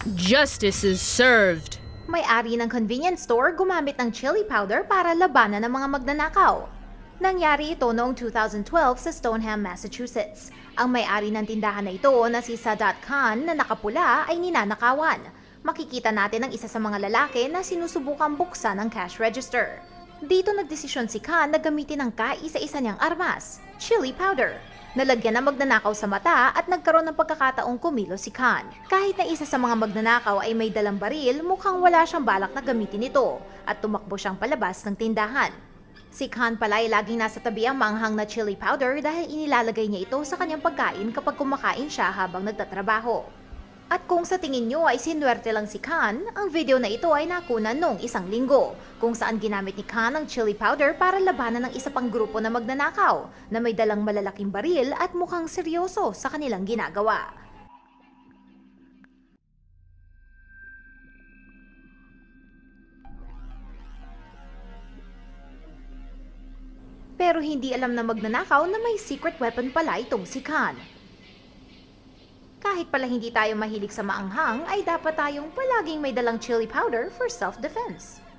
Justice is served. May-ari ng convenience store gumamit ng chili powder para labanan ng mga magnanakaw. Nangyari ito noong 2012 sa Stoneham, Massachusetts. Ang may-ari ng tindahan na ito na si Sadat Khan na nakapula ay ninanakawan. Makikita natin ang isa sa mga lalaki na sinusubukang buksan ang cash register. Dito nagdesisyon si Khan na gamitin ang kaisa-isa niyang armas, chili powder. Nalagyan ng magnanakaw sa mata at nagkaroon ng pagkakataong kumilo si Khan. Kahit na isa sa mga magnanakaw ay may dalang baril, mukhang wala siyang balak na gamitin ito at tumakbo siyang palabas ng tindahan. Si Khan pala ay laging nasa tabi ang manghang na chili powder dahil inilalagay niya ito sa kanyang pagkain kapag kumakain siya habang nagtatrabaho. At kung sa tingin nyo ay sinuwerte lang si Khan, ang video na ito ay nakunan noong isang linggo, kung saan ginamit ni Khan ang chili powder para labanan ng isa pang grupo na magnanakaw na may dalang malalaking baril at mukhang seryoso sa kanilang ginagawa. Pero hindi alam na magnanakaw na may secret weapon pala itong si Khan. Kahit pala hindi tayo mahilig sa maanghang, ay dapat tayong palaging may dalang chili powder for self-defense.